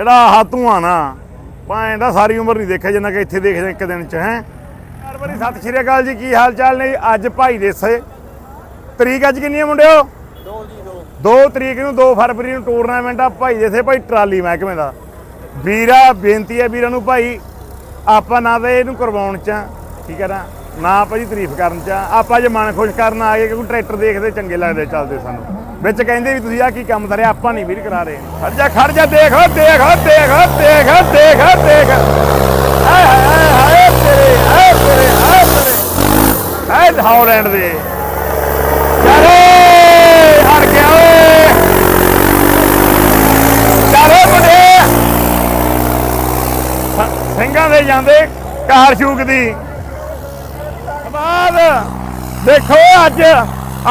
ਜਿਹੜਾ ਆਹ ਧੂਆਂ ਨਾ ਭਾਂ ਦਾ ਸਾਰੀ ਉਮਰ ਨਹੀਂ ਦੇਖਿਆ ਜਿੰਨਾ ਕਿ ਇੱਥੇ ਦੇਖਦੇ ਇੱਕ ਦਿਨ ਚ ਹੈ ਹਰ ਵਾਰੀ ਸਤਿ ਸ਼੍ਰੀ ਅਕਾਲ ਜੀ ਕੀ ਹਾਲ ਚਾਲ ਨੇ? ਅੱਜ ਭਾਈ ਦੇਸੇ ਤਰੀਕ ਅੱਜ ਕਿੰਨੀ ਹੈ ਮੁੰਡਿਓ 2 ਜੀ 2 2 ਤਰੀਕ ਨੂੰ 2 ਫਰਵਰੀ ਨੂੰ ਟੂਰਨਾਮੈਂਟ ਆ ਭਾਈ ਦੇਸੇ ਭਾਈ ਟਰਾਲੀ ਮਹਿਕਮੇ ਦਾ ਵੀਰਾ ਬੇਨਤੀ ਹੈ ਵੀਰਾਂ ਨੂੰ ਭਾਈ ਆਪਾਂ ਨਾ ਤਾਂ ਇਹਨੂੰ ਕਰਵਾਉਣ ਚ ਆ, ਠੀਕ ਹੈ ਨਾ ਨਾ ਆਪਾਂ ਜੀ ਤਾਰੀਫ ਕਰਨ ਚ। ਆਪਾਂ ਜੇ ਮਨ ਖੁਸ਼ ਕਰਨ ਆ ਗਏ ਕਿਉਂਕਿ ਟਰੈਕਟਰ ਦੇਖਦੇ ਚੰਗੇ ਲੱਗਦੇ ਚੱਲਦੇ ਸਾਨੂੰ ਵਿੱਚ ਕਹਿੰਦੇ ਵੀ ਤੁਸੀਂ ਆ ਕੀ ਕੰਮ ਕਰਿਆ ਆਪਾਂ ਨਹੀਂ ਵੀਰ ਕਰਾ ਰਹੇ। ਖੜ ਜਾ ਖੜ ਜਾ, ਦੇਖ ਦੇਖ ਦੇਖ ਦੇਖ ਦੇਖ ਦੇਖ। ਹਾਏ ਹਾਏ ਹਾਏ ਤੇਰੇ ਹਾਏ ਤੇਰੇ ਹਾਏ ਤੇਰੇ। ਹਾਏ ਹਾਲੈਂਡ ਦੇ। ਚਾਰੇ ਹਟ ਗਿਆ ਓਏ ਚਾਰੇ ਮੁੰਡੇ। ਸਿੰਘਾਂ ਦੇ ਜਾਂਦੇ ਕਾਰ ਸ਼ੂਕ ਦੀ। ਬਾਦ ਦੇਖੋ ਅੱਜ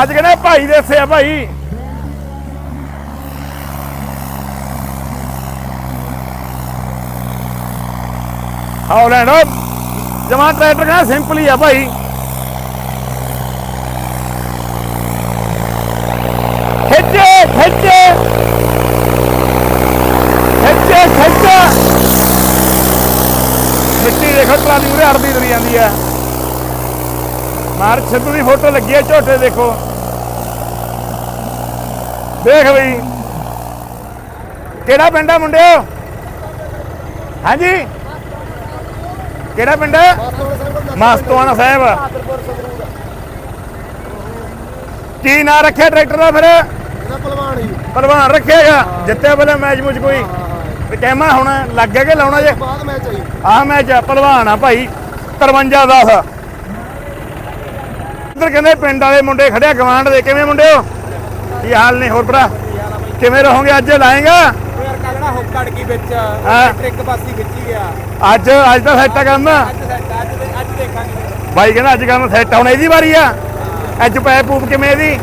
ਅੱਜ ਕਹਿੰਦੇ ਭਾਈ ਦੇ ਸੇ ਭਾਈ। ਹਾਲੈਂਡ ਜਮਾ ਟਰੈਕਟਰ ਕਹਿੰਦਾ ਸਿੰਪਲ ਹੀ ਆ ਭਾਈ। ਖਿੱਚੇ ਖਿੱਚੇ। ਖਿੱਚੇ ਖਿੱਚੇ। ਮਿੱਟੀ ਦੇਖੋ ਟਰਾਲੀ ਉਰੇ ਅੜਦੀ ਤੁਰੀ ਜਾਂਦੀ ਹੈ ਮਾਰ ਸਿੱਧੂ ਦੀ ਫੋਟੋ ਲੱਗੀ ਹੈ ਝੋਟੇ ਦੇਖੋ। ਦੇਖ ਬਈ। ਕਿਹੜਾ ਪਿੰਡ ਆ ਮੁੰਡਿਓ? ਹਾਂਜੀ? ਕਿਹੜਾ ਪਿੰਡ? ਮਸਤੋਆਣਾ ਸਾਹਿਬ। ਕੀ ਨਾਂ ਰੱਖਿਆ ਟਰੈਕਟਰ ਦਾ ਫਿਰ? ਪਹਿਲਵਾਨ ਜੀ। ਪਹਿਲਵਾਨ ਰੱਖਿਆਗਾ ਬਲੇ ਮੈਚ ਮੁਝ ਕੋਈ? ਕਹਿਮਾ ਹੁਣ ਲੱਗ ਗਿਆ ਕਿ ਲਾਉਣਾ ਜੇ? ਬਾਅਦ ਮੈਚ ਆਈ ਆਹ ਮੈਚ ਪਹਿਲਵਾਨ ਆ ਭਾਈ। 53 10 ਇੱਧਰ ਕਹਿੰਦੇ ਪਿੰਡ ਵਾਲੇ ਮੁੰਡੇ ਖੜਿਆ ਗਵਾਂਡ ਦੇ। ਕਿਵੇਂ ਮੁੰਡਿਓ? ਕੀ ਹਾਲ ਨੇ ਹੋਰ ਭਰਾ? ਕਿਵੇਂ ਰਹੋਗੇ ਅੱਜ? ਲਾਏਗਾ? ਯਾਰ ਕੱਲ ਨਾ ਹੁੱਕ ਅੜ ਗਈ ਵਿੱਚ ਹਾਂ। ਟ੍ਰਿਕ ਪਾਸੀ ਵਿੱਚ ਹੀ ਗਿਆ। ਅੱਜ ਅੱਜ ਤਾਂ ਸੈੱਟ ਆ ਕੰਮ। ਅੱਜ ਸੈੱਟ ਅੱਜ ਦੇ- ਅੱਜ ਦੇਖਾਂਗੇ। ਬਾਈ ਕਹਿੰਦਾ ਅੱਜ ਕੰਮ ਸੈੱਟ ਹੁਣ ਇਹਦੀ ਵਾਰੀ ਆ। ਅੱਜ ਪੈ ਪੂਪ ਕਿਵੇਂ ਇਹਦੀ?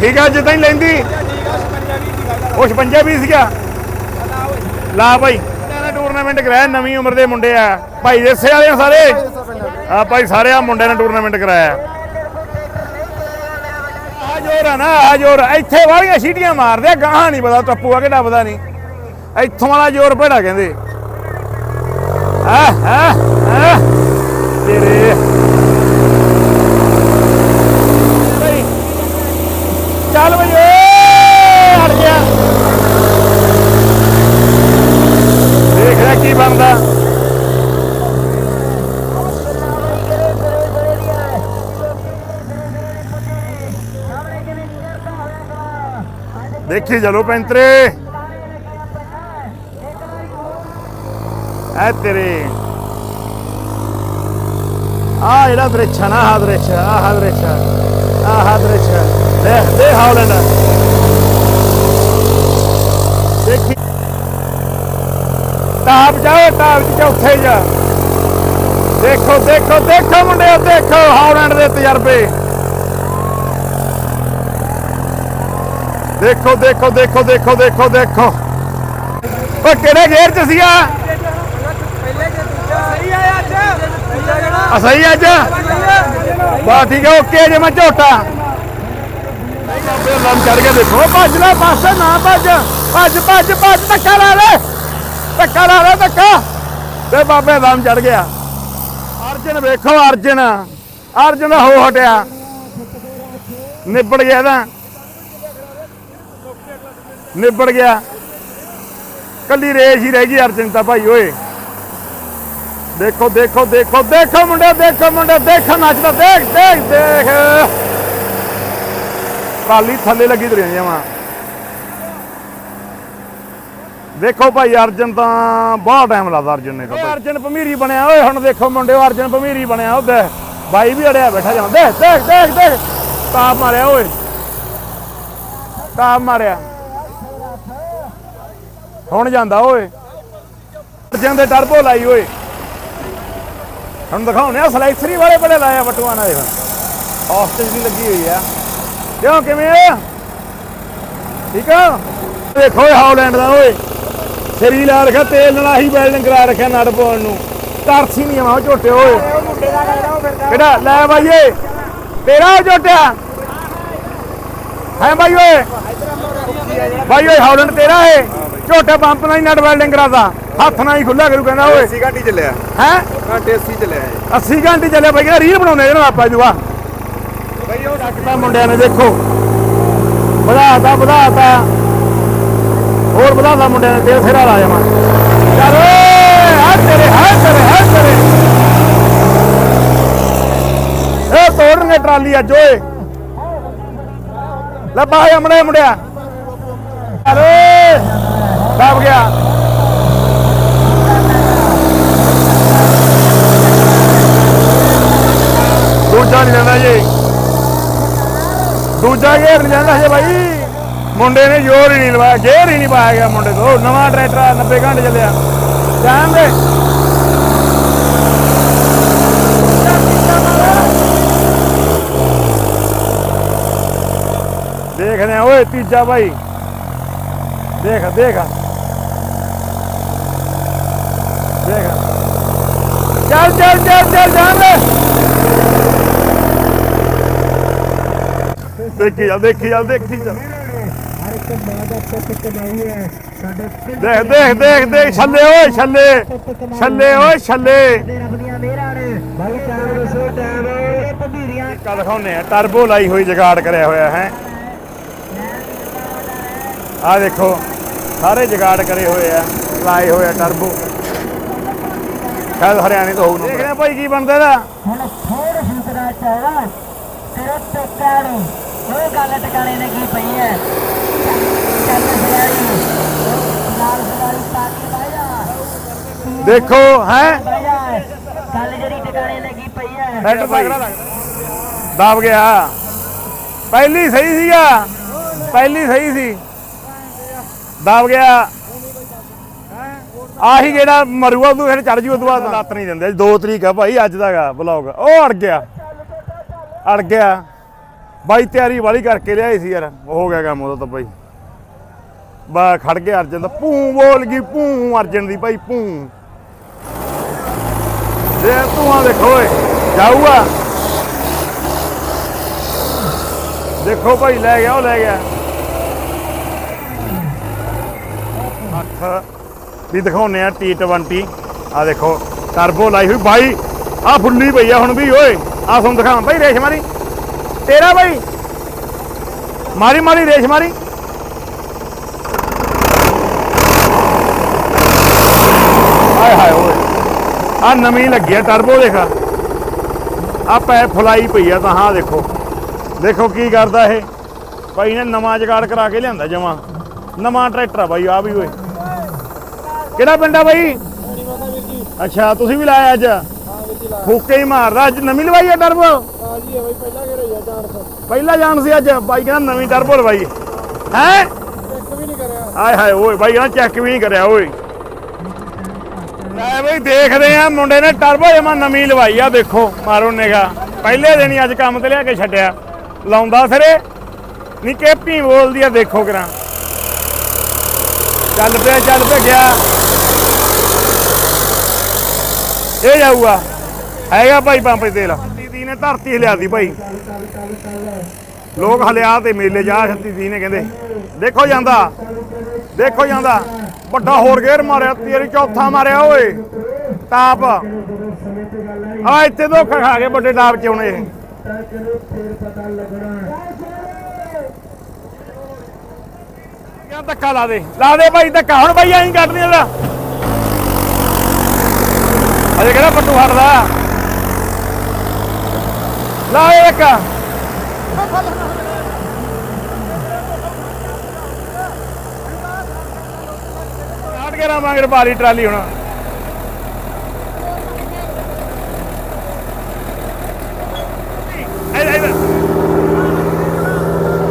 ਠੀਕ ਆ ਜਿੱਦਾਂ ਹੀ ਲੈਂਦੀ। ਠੀਕ ਆ 56 ਵੀ ਦੀ ਗੱਲ ਉਹ 56 ਵੀ ਸੀਗਾ। ਆ ਲਾ ਭਾਈ ਇਹਨਾਂ ਟੂਰਨਾਮੈਂਟ ਕਰਾਇਆ ਨਵੀਂ ਉਮਰ ਦੇ ਮੁੰਡੇ ਆ। ਭਾਈ ਦੇਸੇ ਵਾਲੇ ਆ ਸਾਰੇ? ਆ ਭਾਈ ਸਾਰੇ ਆ ਮੁੰਡਿਆਂ ਨੇ ਟੂਰਨਾਮੈਂਟ ਕਰਾਇਆ। ਆ ਜੋਰ ਆ ਨਾ ਆ ਜੋਰ ਇੱਥੇ ਵਾਲੀਆਂ ਸੀਟੀਆਂ ਮਾਰਦੇ ਆ ਗਾਹਾਂ ਨਹੀਂ ਪਤਾ ਟੱਪੂਆ ਕਿ ਡੱਬਦਾ ਨਹੀਂ। ਇੱਥੋਂ ਵਾਲਾ ਜੋਰ ਭੇੜਾ ਕਹਿੰਦੇ। ਆ ਆ ਤੇਰੇ। ਚੱਲ ਬਈ, ਓਏ, ਹਟ ਗਿਆ। ਦੇਖ ਰਿਹਾ ਕੀ ਬਣਦਾ। ਦੇਖੀ ਚਲੋ ਪੈਂਤਰੇ। ਐ ਤੇਰੇ ਆ ਜਿਹੜਾ ਦ੍ਰਿਸ਼ ਨਾ ਆ ਦ੍ਰਿਸ਼ ਆਹ ਦ੍ਰਿਸ਼ ਆ ਦ੍ਰਿਸ਼ ਦੇ ਦੇ ਹਾਲੈਂਡ ਦੇਖੀ। ਟਾਪ ਜਾਓ ਟਾਪ ਚ ਚੌਥੇ ਜਾ। ਦੇਖੋ ਦੇਖੋ ਦੇਖੋ ਮੁੰਡਿਓ ਦੇਖੋ ਹਾਲੈਂਡ ਦੇ ਤਜਰਬੇ। ਦੇਖੋ ਦੇਖੋ ਦੇਖੋ ਦੇਖੋ ਦੇਖੋ ਦੇਖੋ। ਉਹ ਕਿਹੜੇ ਗੇਅਰ ਚ ਸੀਗਾ ਪਹਿਲੇ ਜੇ ਦੂਜਾ ਸਹੀ ਆਇਆ ਅੱਜ ਦੂਜਾ ਜਣਾ ਆ ਸਹੀ ਅੱਜ? ਬਾ ਠੀਕ ਹੈ ਓਕੇ ਜੇ ਮੈਂ ਝੋਟਾ। ਲੰਮ ਚੜ ਗਿਆ ਦੇਖੋ। ਭੱਜ ਲੈ ਪਾਸੇ ਨਾ ਭੱਜ। ਭੱਜ ਭੱਜ ਭੱਜ ਧੱਕਾ ਲਾ ਲੈ ਧੱਕਾ ਲਾ ਲੈ ਧੱਕਾ। ਤੇ ਬਾਬੇ ਦਮ ਚੜ ਗਿਆ। ਅਰਜਨ ਵੇਖੋ ਅਰਜਨ। ਅਰਜਨ ਹੋ ਹਟਿਆ। ਨਿਬੜ ਗਿਆ ਇਹਦਾ। ਨਿਬੜ ਗਿਆ। ਕੱਲੀ ਰੇਸ ਹੀ ਰਹਿ ਗਈ ਅਰਜਨ ਤਾਂ ਭਾਈ ਓਏ। ਦੇਖੋ ਦੇਖੋ ਦੇਖੋ ਦੇਖੋ ਮੁੰਡੇ ਦੇਖੋ ਮੁੰਡੇ ਦੇਖੋ ਨੱਚਦਾ ਦੇਖ ਦੇਖ ਦੇਖ। ਟਰਾਲੀ ਥੱਲੇ ਲੱਗੀ ਤੁਰੀਆਂ ਜਾਵਾਂ। ਦੇਖੋ ਭਾਈ ਅਰਜਨ ਤਾਂ ਬਹੁਤ ਟਾਈਮ ਲੱਗਦਾ ਅਰਜਨ ਨੇ ਤਾਂ ਅਰਜਨ ਭਮੀਰੀ ਬਣਿਆ ਓਏ ਹੁਣ ਦੇਖੋ ਮੁੰਡਿਓ ਅਰਜਨ ਭਮੀਰੀ ਬਣਿਆ ਉਹਦੇ ਬਾਈ ਵੀ ਅੜਿਆ ਬੈਠਾ ਜਾਂਦਾ ਦੇਖ ਦੇਖ ਦੇਖ ਦੇਖ। ਤਾਪ ਮਾਰਿਆ ਓਏ। ਤਾਪ ਮਾਰਿਆ। ਹੁਣ ਜਾਂਦਾ ਓਏ। ਅਰਜਨ ਦੇ ਟਰਬੋ ਲਾਈ ਓਏ। ਹੁਣ ਦਿਖਾਉਣੇ ਆ ਸਲੈਕਸਰੀ ਵਾਲੇ ਬੜੇ ਲਾਇਆ ਵਟੂਆਂ ਨਾਲ ਦੇਖ। ਆਸਟੇਜ ਦੀ ਲੱਗੀ ਹੋਈ ਆ। ਕਿਉਂ, ਕਿਵੇਂ ਆ? ਠੀਕ ਆ? ਦੇਖੋ ਇਹ ਹਾਲੈਂਡ ਦਾ, ਓਏ। ਸਰੀ ਲਾ ਰੱਖਿਆ ਤੇਲ ਨਾਲ ਆਹੀ ਵੈਲਡਿੰਗ ਕਰਾ ਰੱਖਿਆ ਨਟ ਪਾਉਣ ਨੂੰ। ਤਰਸੀ ਨਹੀਂ ਆਵਾ ਝੋਟੇ, ਓਏ। ਲੈ ਲਓ ਕਿਹੜਾ? ਲੈ ਬਾਈਏ ਤੇਰਾ ਝੋਟਿਆ ਹੈ ਬਾਈ ਓਏ? ਬਾਈ ਓਏ, ਹੌਲੈਂਡ ਤੇਰਾ ਏ। ਝੋਟੇ ਪੰਪ ਨਾਲ ਹੀ ਨਟ ਵੈਲਡਿੰਗ ਕਰਾਦਾ ਹੱਥ ਨਾਲ ਹੀ ਖੁੱਲਾ ਕਰੂ ਕਹਿੰਦਾ ਓਏ। 80 ਘੰਟੇ ਚੱਲਿਆ। ਹੈ? ਘੰਟੇ 80 ਚੱਲਿਆ ਹੈ 80 ਘੰਟੇ ਚੱਲੇ ਬਈ ਕਹਿੰਦਾ ਰੀਲ ਬਣਾਉਂਦੇ ਇਹਨੂੰ ਆਪਾਂ ਜੂਆ ਬਈ ਉਹ ਡਾਕਟਰ ਮੁੰਡਿਆਂ ਨੇ ਦੇਖੋ। ਵਧਾਤਾ ਵਧਾਤਾ। ਹੋਰ ਵਧਾਤਾ ਮੁੰਡਿਆਂ ਨੇ ਤੇਲ ਸਿਰਾ ਲਾ ਜਾਵਾਂ। ਚੱਲ ਓਏ ਹਾਂ ਤੇਰੇ ਹਾਂ ਤੇਰੇ ਹਾਂ ਤੇਰੇ। ਇਹ ਤੋੜਨਗੇ ਟਰਾਲੀ ਅੱਜ ਓਏ। ਲੈ ਬਾਹਰ ਅਮੜੇ ਮੁੰਡਿਆ। ਚੱਲ ਦਬ ਗਿਆ। ਦੂਜਾ ਨਹੀਂ ਜਾਂਦਾ ਜੀ। ਦੂਜਾ ਗੇਰ ਨਹੀਂ ਜਾਂਦਾ ਜੀ ਭਾਈ ਮੁੰਡੇ ਨੇ ਜ਼ੋਰ ਹੀ ਨਹੀਂ ਲਵਾਇਆ ਗੇਰ ਹੀ ਨਹੀਂ ਪਾਇਆ ਗਿਆ ਮੁੰਡੇ ਤੋਂ। ਨਵਾਂ ਟਰੈਕਟਰ ਆ, 90 ਘੰਟੇ ਚੱਲਿਆ। ਜਾਣ ਦੇ। ਦੇਖਦੇ ਆ ਓਏ ਤੀਜਾ ਭਾਈ ਦੇਖ ਦੇਖ। ਚੱਲ ਚੱਲ ਚੱਲ ਚੱਲ ਜਾਣ ਦੇ ਦੇਖੀ ਚੱਲ ਦੇਖੀ ਚੱਲ ਦੇਖੀ ਚੱਲ ਦੇਖ ਦੇਖ ਦੇਖ ਦੇਖ ਛੱਲੇ ਓਏ ਛੱਲੇ ਛੱਲੇ ਓਏ ਛੱਲੇ ਰੱਬੀਆਂ ਮੇਰਾ ਨੇ ਭਾਈ ਟਾਈਮ ਦੱਸੋ ਟਾਈਮ ਇਹ ਭੰਡੀਰੀਆਂ ਕਾ ਦਿਖਾਉਨੇ ਆ ਟਰਬੋ ਲਾਈ ਹੋਈ ਜਗਾੜ ਕਰਿਆ ਹੋਇਆ ਸ਼ਾਇਦ ਹਰਿਆਣੇ ਤੋਂ ਹੋਊ ਦੇਖਦੇ ਆ ਭਾਈ ਕੀ ਬਣਦਾ ਇਹਦਾ। ਹੁਣ ਥੋੜਾ ਸੁਤਰਾ ਚਾਹਦਾ ਤੇਰੇ ਟੋਕਾ ਨੂੰ ਉਹ ਗੱਲ ਟਿਕਾਣੇ ਨੇ ਕੀ ਪਈ ਹੈ? ਚੱਲ ਨਾਲ ਪਾ ਕੇ ਦੇਖੋ ਹੈ? ਗੱਲ ਜਿਹੜੀ ਟਿਕਾਣੇ ਨੇ ਕੀ ਪਈ ਹੈ? ਤਗੜਾ ਲੱਗਦਾ ਦਬ ਗਿਆ। ਪਹਿਲੀ ਸਹੀ ਸੀਗਾ। ਪਹਿਲੀ ਸਹੀ ਸੀ। ਦਬ ਗਿਆ। ਆਹੀ ਜਿਹੜਾ ਮਰੂਆ ਤੂੰ ਫਿਰ ਚੜ ਜੂ ਉਦੋਂ ਬਾਅਦ। ਲੱਤ ਨਹੀਂ ਦਿੰਦੇ। ਦੋ ਤਰੀਕ ਆ ਭਾਈ, ਅੱਜ ਦਾਗਾ ਬਲੌਗ ਉਹ ਅੜ ਗਿਆ। ਅੜ ਗਿਆ। ਬਾਈ, ਤਿਆਰੀ ਵਾਲੀ ਕਰਕੇ ਲਿਆਈ ਸੀ ਯਾਰ। ਹੋ ਗਿਆ ਕੰਮ ਉਹਦਾ ਤਾਂ ਭਾਈ। ਬਾ, ਖੜ ਗਿਆ ਅਰਜਨ ਦਾ। ਭੂ ਬੋਲ ਗਈ, ਭੂ ਅਰਜਨ ਦੀ ਭਾਈ, ਭੂ। ਦੇ ਧੂਆਂ ਦੇਖੋ ਓਏ, ਜਾਊਗਾ। ਦੇਖੋ ਭਾਈ, ਲੈ ਗਿਆ, ਉਹ ਲੈ ਗਿਆ। ਅੱਖ। ਵੀ ਦਿਖਾਉਨੇ ਆ T20 ਆ ਦੇਖੋ ਟਰਬੋ ਲਾਈ ਹੋਈ। ਬਾਈ ਆ ਫੁੱਲੀ ਪਈ ਆ ਹੁਣ ਵੀ, ਓਏ ਆ ਤੁਹਾਨੂੰ ਦਿਖਾਵਾਂ। ਬਾਈ, ਰੇਸ਼ ਮਾਰੀ। ਤੇਰਾ ਬਾਈ। ਮਾਰੀ ਮਾਰੀ, ਰੇਸ਼ ਮਾਰੀ। ਹਾਏ ਹਾਏ, ਓਏ। ਆ ਨਵੀਂ ਲੱਗੀ ਆ ਟਰਬੋ ਦੇਖ। ਆ ਪੈ ਫੁਲਾਈ ਪਈ ਆ ਤਾਂ ਹਾਂ ਦੇਖੋ। ਦੇਖੋ ਕੀ ਕਰਦਾ ਇਹ। ਭਾਈ ਨੇ ਨਵਾਂ ਜਗਾੜ ਕਰਾ ਕੇ ਲਿਆਂਦਾ ਜਮਾ। ਨਵਾਂ ਟਰੈਕਟਰ ਆ ਬਾਈ ਆ ਵੀ, ਓਏ। ਕਿਹੜਾ ਪਿੰਡ ਆ ਬਾਈ? ਅੱਛਾ, ਤੁਸੀਂ ਵੀ ਲਾਇਆ ਅੱਜ? ਫੂਕੇ ਹੀ ਮਾਰਦਾ, ਅੱਜ ਨਵੀਂ ਲਵਾਈ ਆ ਟਰਬੋ? ਪਹਿਲਾਂ ਜਾਣ ਸੀ ਅੱਜ, ਬਾਈ ਕਹਿੰਦਾ ਨਵੀਂ ਟਰਬੋ ਲਵਾਈ। ਹੈ? ਹਾਏ ਹਾਏ, ਓਏ ਬਾਈ ਕਹਿੰਦਾ ਚੈੱਕ ਵੀ ਨਹੀਂ ਕਰਿਆ, ਓਏ। ਲੈ ਬਈ, ਦੇਖਦੇ ਆ, ਮੁੰਡੇ ਨੇ ਟਰਬੋ ਜਮਾ ਨਵੀਂ ਲਵਾਈ ਆ, ਦੇਖੋ, ਮਾਰੋ ਨਿਗਾ ਪਹਿਲੇ ਦਿਨ ਹੀ ਅੱਜ ਕੰਮ ਤੇ ਲਿਆ ਕੇ ਛੱਡਿਆ। ਲਾਉਂਦਾ ਸਿਰੇ ਨਹੀਂ ਭੀ ਬੋਲਦੀ ਆ, ਦੇਖੋ ਕਰਾਂ। ਚੱਲ ਪਿਆ ਚੱਲ ਪਿਆ, ਗਿਆ। ਇਹ ਜਾਊਗਾ। ਹੈਗਾ ਭਾਈ ਪੰਪ ਤੇ ਤੇਲ। ਦੀਦੀ ਨੇ ਧਰਤੀ ਹਿਲਿਆਦੀ ਭਾਈ। ਲੋਕ ਹਲਿਆ ਤੇ ਮੇਲੇ ਜਾ ਛੱਤੀ ਦੀ ਨੇ ਕਹਿੰਦੇ। ਦੇਖੋ ਜਾਂਦਾ। ਦੇਖੋ ਜਾਂਦਾ। ਵੱਡਾ ਹੋਰ ਗੇਰ ਮਾਰਿਆ, ਤੇਰੀ ਚੌਥਾ ਮਾਰਿਆ ਓਏ। ਟਾਪ ਆ ਇੱਥੇ ਧੋਖਾ ਖਾ ਕੇ ਵੱਡੇ ਟਾਪ ਚ ਆਉਣੇ। ਕਿਆ ਧੱਕਾ ਲਾ ਦੇ। ਲਾ ਦੇ ਭਾਈ ਧੱਕਾ। ਹੁਣ ਭਾਈ ਐਂ ਕੱਢ ਨਹੀਂ ਇਹਦਾ ਅਜੇ ਕਿਹੜਾ ਪੱਟੂ ਹਟਦਾ ਲਾ ਦੇ ਕਾਟ ਕੇ ਰਾਵਾਂਗੇ ਬਾਰੀ ਟਰਾਲੀ ਹੁਣ।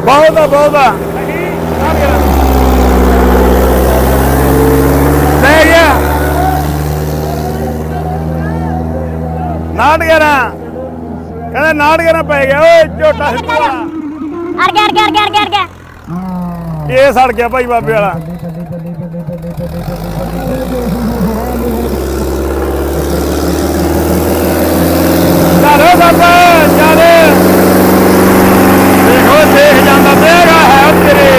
ਬਹੁਤ ਆ ਬਹੁਤ ਆ ਕਾਟ ਕੇ ਲੈ ਗਿਆ ਨਾਟ ਗਿਆ ਨਾ ਕਹਿੰਦਾ ਨਾਟ ਗਿਆ ਨਾ ਪੈ ਗਿਆ। ਓਏ ਝੋਟਾ ਸਿੱਧਾ ਅੜ ਗਿਆ ਅੜ ਗਿਆ ਅੜ ਗਿਆ ਅੜ ਗਿਆ ਅੜ ਗਿਆ। ਇਹ ਸੜ ਗਿਆ ਭਾਈ ਬਾਬੇ ਵਾਲਾ। ਚਲੋ ਬਾਬਾ ਚੱਲ। ਦੇਖੋ ਦੇਖ ਜਾਂਦਾ ਦੇਗਾ ਹੈ ਤੇਰੇ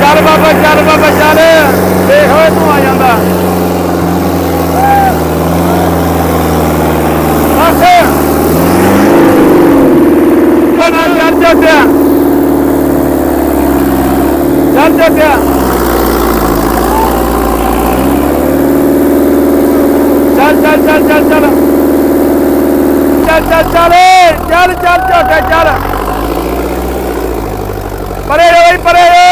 ਚੱਲ ਬਾਬਾ ਚੱਲ ਬਾਬਾ ਚੱਲ ਓਏ ਤੂੰ ਆ ਜਾਂਦਾ ਬਸ ਕਨਾ ਚੱਲ ਚੱਟਿਆ ਚੱਲ ਚੱਟਿਆ ਚੱਲ ਚੱਲ ਚੱਲ ਚੱਲ ਚੱਲ ਚੱਲ ਚੱਲ ਚੱਲ ਚੱਲ ਚੱਲ ਝੋਟੇ ਚੱਲ। ਪਰੇ ਰੇ ਬਈ, ਪਰੇ ਰੇ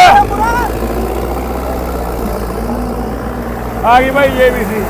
ਆ ਗਈ ਭਾਈ ਇਹ ਵੀ ਸੀ